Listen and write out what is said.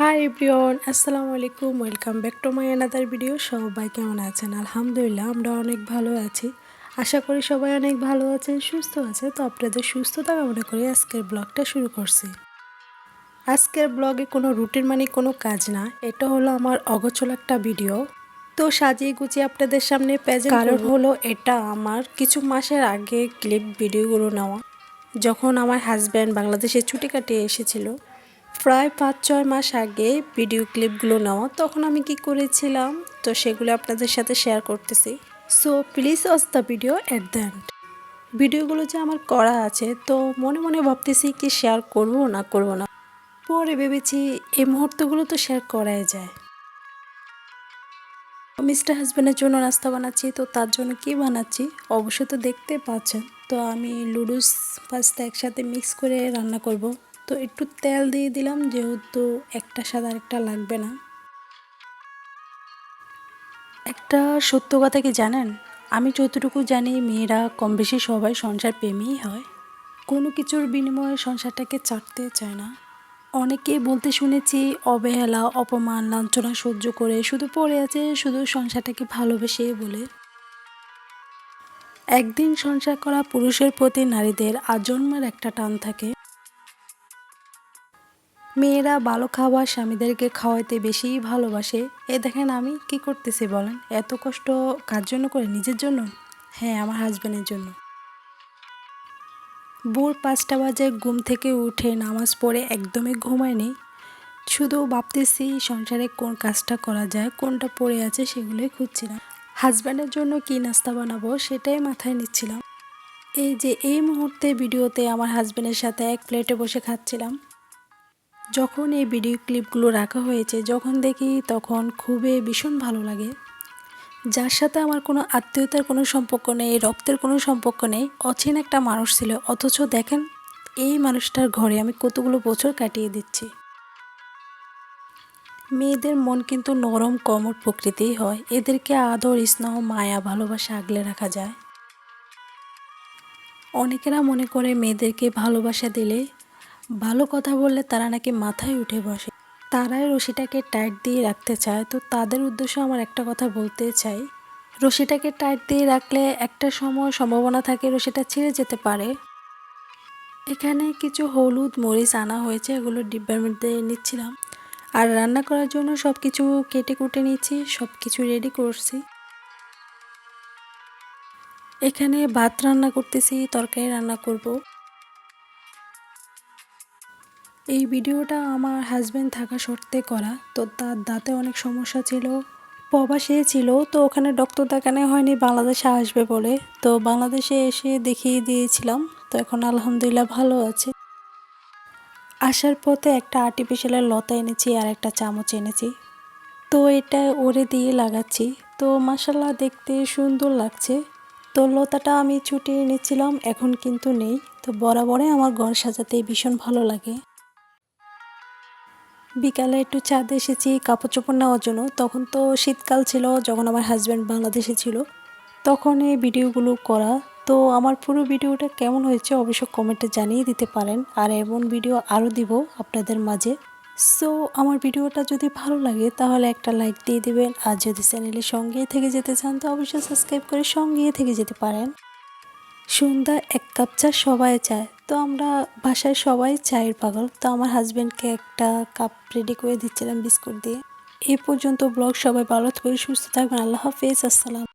High everyone, আসসালামু আলাইকুম, welcome back to my another video. সবাই কেমন আছেন? আলহামদুলিল্লাহ, আমরা অনেক ভালো আছি। আশা করি সবাই অনেক ভালো আছেন, সুস্থ আছে তো আপনাদের সুস্থতা কামনা করে আজকের ব্লগটা শুরু করছি। আজকের ব্লগে কোনো রুটিন মানে কোনো কাজ না, এটা হলো আমার অগোছল একটা ভিডিও। তো সাজিয়ে গুছিয়ে আপনাদের সামনে প্রেজেন্ট কারণ হলো এটা আমার কিছু মাসের আগে ক্লিপ ভিডিওগুলো নেওয়া। যখন আমার হাজব্যান্ড বাংলাদেশে ছুটি কাটিয়ে এসেছিল প্রায় পাঁচ, ছয় মাস আগে ভিডিও ক্লিপগুলো নেওয়া তখন আমি কি করেছিলাম? তো সেগুলো আপনাদের সাথে শেয়ার করতেছি। So please watch the video at the end ভিডিওগুলো যে আমার করা আছে, তো মনে মনে ভাবতেছি কি শেয়ার করব না করব না। পরে ভেবেছি এই মুহূর্তগুলো তো শেয়ার করাই যায়। মিস্টার হাজব্যান্ডের জন্য নাস্তা বানাচ্ছি, তো তার জন্য কি বানাচ্ছি? অবশ্যই তো দেখতে পাচ্ছেন। তো আমি লুডুস পাস্তা একসাথে মিক্স করে রান্না করব। তো একটু তেল দিয়ে দিলাম, যেহেতু একটা সাদা একটা লাগবে না। একটা সত্য কথা কি জানেন? আমি যতটুকু জানি, মেয়েরা কম বেশি সবাই সংসার প্রেমেই হয়। কোনো কিছুর বিনিময়ে সংসারটাকে চাটতে চায় না। অনেকেই বলতে শুনেছি, অবহেলা, অপমান, লাঞ্ছনা সহ্য করে শুধু পড়ে আছে, শুধু সংসারটাকে ভালোবেসে বলে। একদিন সংসার করা পুরুষের প্রতি নারীদের আজন্মের একটা টান থাকে। মেয়েরা ভালো খাবার স্বামীদেরকে খাওয়াইতে বেশি ভালোবাসে। এ দেখেন আমি কি করতেছি বলেন? এত কষ্ট কার জন্য করে? নিজের জন্য? হ্যাঁ আমার হাজব্যান্ডের জন্য। ভোর পাঁচটা বাজে ঘুম থেকে উঠে নামাজ পড়ে একদমই ঘুমায়নি। শুধু ভাবতেছি সংসারে কোন কাজটা করা যায়, কোনটা পড়ে আছে সেগুলোই খুঁজছিলাম। হাজব্যান্ডের জন্য কি নাস্তা বানাবো সেটাই মাথায় নিচ্ছিলাম। এই যে এই মুহূর্তে ভিডিওতে আমার হাজব্যান্ডের সাথে এক প্লেটে বসে খাচ্ছিলাম। যখন এই ভিডিও ক্লিপগুলো রাখা হয়েছে, যখন দেখি তখন খুবই ভীষণ ভালো লাগে। যার সাথে আমার কোনো আত্মীয়তার কোনো সম্পর্ক নেই, রক্তের কোনো সম্পর্ক নেই, অচেন একটা মানুষ ছিল। অথচ দেখেন, এই মানুষটার ঘরে আমি কতগুলো বছর কাটিয়ে দিচ্ছি। মেয়েদের মন কিন্তু নরম, কমর প্রকৃতিই হয়। এদেরকে আদর, স্নেহ, মায়া, ভালোবাসা আগলে রাখা যায়। অনেকেরা মনে করে মেয়েদেরকে ভালোবাসা দিলে ভালো কথা বললে তারা নাকি মাথায় উঠে বসে। তারাই রশিটাকে টাইট দিয়ে রাখতে চায়। তো তাদের উদ্দেশ্য আমার একটা কথা বলতে চাই। রশিটাকে টাইট দিয়ে রাখলে একটা সময় সম্ভাবনা থাকে রশিটা ছিঁড়ে যেতে পারে। এখানে কিছু হলুদ মরিচ আনা হয়েছে, এগুলো ডিব্বার মধ্যে নিচ্ছিলাম। আর রান্না করার জন্য সব কিছু কেটে কুটে নিচ্ছি সব কিছু রেডি করছি। এখানে ভাত রান্না করতেছি, তরকারি রান্না করব। এই ভিডিওটা আমার হাজব্যান্ড থাকা সত্ত্বে করা। তো তার দাঁতে অনেক সমস্যা ছিল, প্রবাসে ছিল, তো ওখানে ডক্টর দেখানো হয়নি, বাংলাদেশে আসবে বলে। তো বাংলাদেশে এসে দেখিয়ে দিয়েছিলাম, তো এখন আলহামদুলিল্লাহ ভালো আছে। আসার পথে একটা আর্টিফিশিয়ালের লতা এনেছি আর একটা চামচ এনেছি। তো এটা ওরে দিয়ে লাগাচ্ছি। তো মাসাল্লাহ দেখতে সুন্দর লাগছে। তো লতাটা আমি ছুটিয়ে এনেছিলাম, এখন কিন্তু নেই। তো বরাবরে আমার ঘর সাজাতে ভীষণ ভালো লাগে। বিকালে একটু ছাদে এসেছি কাপড় চোপড় নেওয়ার জন্য। তখন তো শীতকাল ছিল, যখন আমার হাজব্যান্ড বাংলাদেশে ছিল। তখন এই ভিডিওগুলো করা। তো আমার পুরো ভিডিওটা কেমন হয়েছে অবশ্য কমেন্টে জানিয়ে দিতে পারেন। আর এমন ভিডিও আরও দিব আপনাদের মাঝে। সো আমার ভিডিওটা যদি ভালো লাগে, তাহলে একটা লাইক দিয়ে দেবেন। আর যদি চ্যানেলের সঙ্গেই থেকে যেতে চান, তো অবশ্যই সাবস্ক্রাইব করে সঙ্গেই থেকে যেতে পারেন। সন্ধ্যা এক কাপ চা সবাই চায়। তো আমরা বাসায় সবাই চায়ের পাগল। তো আমার হাজব্যান্ডকে একটা কাপ রেডি করে দিচ্ছিলাম, বিস্কুট দিয়ে। এ পর্যন্ত ব্লগ সবাই ভালো করে সুস্থ থাকবেন। আল্লাহ হাফেজ, আসসালাম।